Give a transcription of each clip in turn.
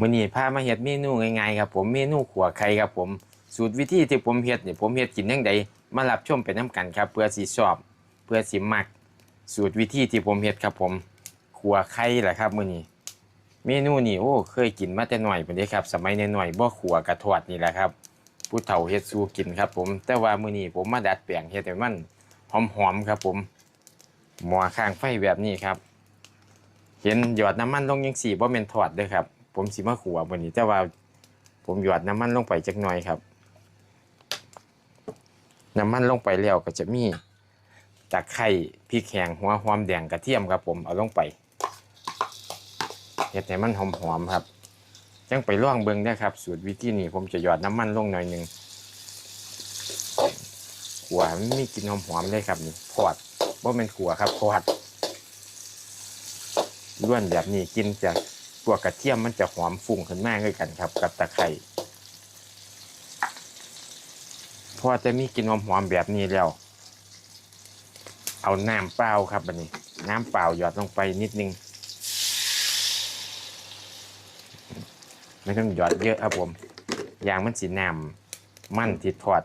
มื้อนี้พามาเฮ็ดเมนูง่ายๆครับผมเมนูขัวไข่ครับผม สูตรวิธีที่ผมเฮ็ดเนี่ยผมเฮ็ดกินจังไดมารับชมไปนํกันครับเพื่อสิชอบ เพื่อสิมัก สูตรวิธีที่ผมเฮ็ดครับผมขัวไข่แหละครับมื้อนี้ เมนูนี่โอ้เคยกินมาแต่น้อยพุ่นเด้ครับ สมัยน้อยๆบ่ขัวกระทอดนี่แหละครับผู้เฒ่าเฮ็ดสู่กินครับ ผม แต่ว่ามื้อนี้ผมมาดัดแปลงเฮ็ดให้มันหอมๆครับ ผมหม้อข้างไฟแบบนี้ครับ เห็นหยอดน้ำมันลงยังสี่บ่แม่นทอดเด้อครับ ผมสิมาขัวมื้อนี้ แต่ว่าผมหยอดน้ำมันลงไปจักหน่อยครับ น้ำมันลงไปแล้วก็จะมีตะไคร้พริกแห้งหัวหอมแดงกระเทียมครับ ผมเอาลงไปเฮ็ดให้มันหอมๆครับจังไปล่องเบิ่งได้ครับ สูตรวิธีนี้ผมจะหยอดน้ำมันลงหน่อยหนึ่งขวให้มันมีกลิ่นหอมๆเลยครับนี่ทอดบ่แม่นขัวครับทอดล้วนแบบนี้กินจาก ตัวกระเทียมมันจะหอมฟุ้งขึ้นมาด้วยกันครับ กับตะไคร้พอจะมีกลิ่นหอมๆแบบนี้แล้ว เอาน้ำเปล่าครับบัดนี้ น้ำเปล่าหยอดลงไปนิดนึง ไม่ต้องหยอดเยอะครับผมยางมันสีน้ำมันที่ทอด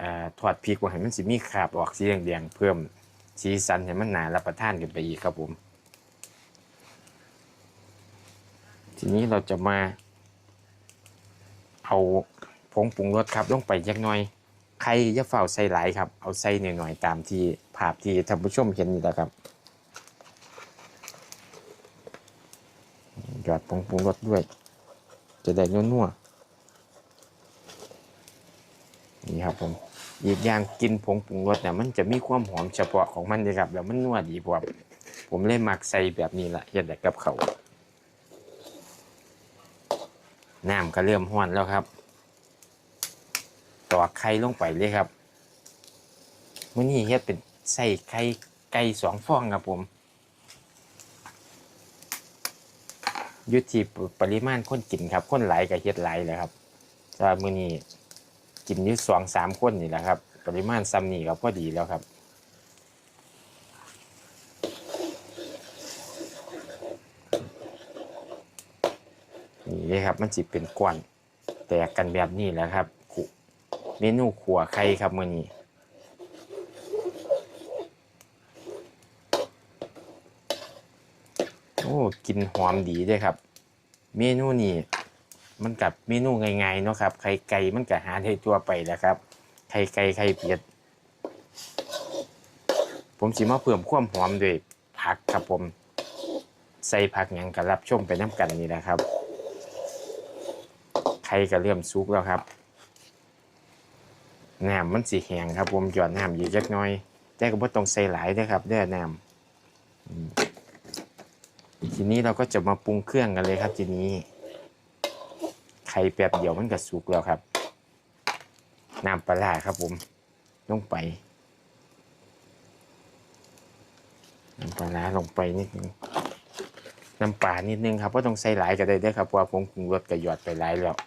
อ่าทอดพริกว่าให้มันสิมีคราบออกสีแดงๆเพิ่มสีสันให้มันหนารับประทานกันไปอีกครับผม ทีนี้เราจะมาเอาผงปรุงรสครับลงไปยักหน่อยใครจะเฝ้าใส่หลายครับ เอาใส่หน่อยๆตามที่ภาพที่ท่านผู้ชมเห็นนี่แหละครับหยอดผงปรุงรสด้วย จะได้นัวๆนี่ครับผมอีกอย่างกินผงปรุงรสเนี่ยมันจะมีความหอมเฉพาะของมันเลยครับแล้วมันนัวดีผมผมเลยมักใส่แบบนี้แหละเฮ็ดแต่กับเขาว น้ำก็เริ่มห้อนแล้วครับตอกไข่ลงไปเลยครับมื่อนี้เฮ็ดเป็นใส่ไข่ไก่สองฟองครับผมยุติปริมาณคนกินครับ คนหลายกับเฮ็ดหลายเลยครับถ้ามื้อนี้กินยู่สองสามคนนี่แหละครับ ปริมาณซ้ำนี่ก็พอดีแล้วครับ นี่เลยครับ มันจิเป็นก้อนแตกกันแบบนี้แหละครับเมนูขัวไข่ครับมื้อนี้โอ้กินหอมดีด้วยครับ เมนูนี้มันกับเมนูง่ายๆเนาะครับไข่ไก่มันก็หาได้ทั่วไปแล้วครับไข่ไก่ไข่เป็ดผมสิมาเพิ่มความหอมด้วยผักครับผม ใส่ผักหยังก็รับชมไปน้ำกันนี่แหละครับ ข่ก็เริ่มสุกแล้วครับน้ำมันสีแห้งครับผมหยอดน้ำอยู่จักน้อย แต่ก็บ่ต้องใส่หลายเด้อครับเด้อน้ำอืมทีนี้เราก็จะมาปรุงเครื่องกันเลยครับ ทีนี้ ไข่แป๊บเดียวมันก็สุกแล้วครับน้ำปลาครับผมลงไปน้ำปลาลงไปนิดนึงน้ำปลานิดนึงครับเพราะต้องใส่หลายก็ได้เด้อครับเพราะผงปรุงรสก็หยอดไปหลายแล้ว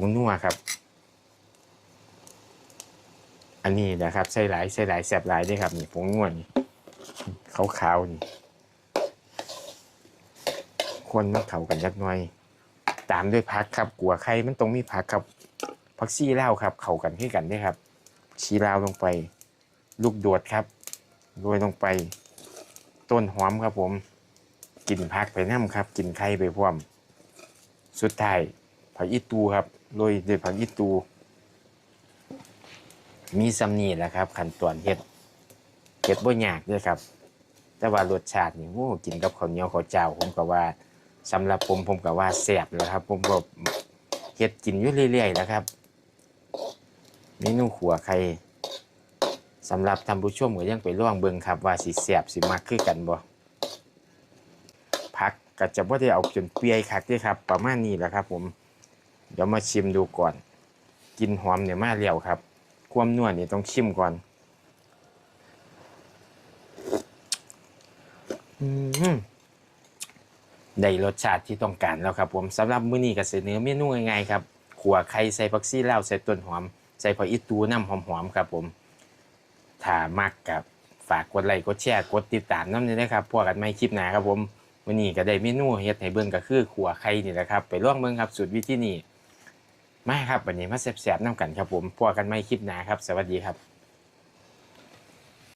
งนัวครับ อันนี้นะครับใส่หลายใส่หลายแสบหลายด้วยครับนี่ผงนัวนี่ขาวๆนี่คนมันเข้ากันจักหน่อย ตามด้วยผักครับกัวไข่มันต้องมีผักครับผักชีเลาครับเข้ากันให้กันด้วยครับ ชีลาวลงไป ลูกโดดครับโรยลงไป ต้นหอมครับผมกินผักไปน้ำครับกินไข่ไปพร้อม สุดท้าย ผักอีตูครับโรยด้วยผักอีตู มีซัมนี่แหละครับขั้นตอนเฮ็ดเฮ็ดบ่ยากเลยครับ แต่ว่ารสชาตินี่โอ้กินกับข้าวเหนียวข้าวเจ้าผมก็ว่าสำหรับผมผมก็ว่าแซ่บแล้วครับ ผมก็เฮ็ดกินอยู่เรื่อยๆแล้วครับเมนูขัวไข่สำหรับท่านผู้ชมก็ยังไปลองเบิ่งครับ ว่าสิแซ่บสิมักคือกันบ่ผักก็จะบ่ได้เอาจนเปื่อยคักด้อครับ ประมาณนี้แหละครับผม เดี๋ยวมาชิมดูก่อน กินหอมเนี่ยมาแล้วครับ ความนัวนี่ยต้องชิมก่อนอืมได้รสชาติที่ต้องการแล้วครับ ผมสำหรับมื้อนี้ก็เสนอเมนูง่ายๆครับขัวไข่ใส่ผักชีเลาใส่ต้นหอม ใส่ผักอีตูน้ำหอมๆครับ ผมถ้ามักกับฝากกดไลค์กดแชร์กดติดตามน้ำนี้นะครับพวกกันไม่คลิปหนาครับผมวันนี้ก็ได้เมนูเฮ็ดให้เบิ่งก็คือขัวไข่นี่แหละครับ ไปลองเบิ่งครับสูตรวิธีนี้ มาครับวันนี้มาแซ่บๆนํกันครับผมพัวกันไม่คลิปหนาครับ สวัสดีครับ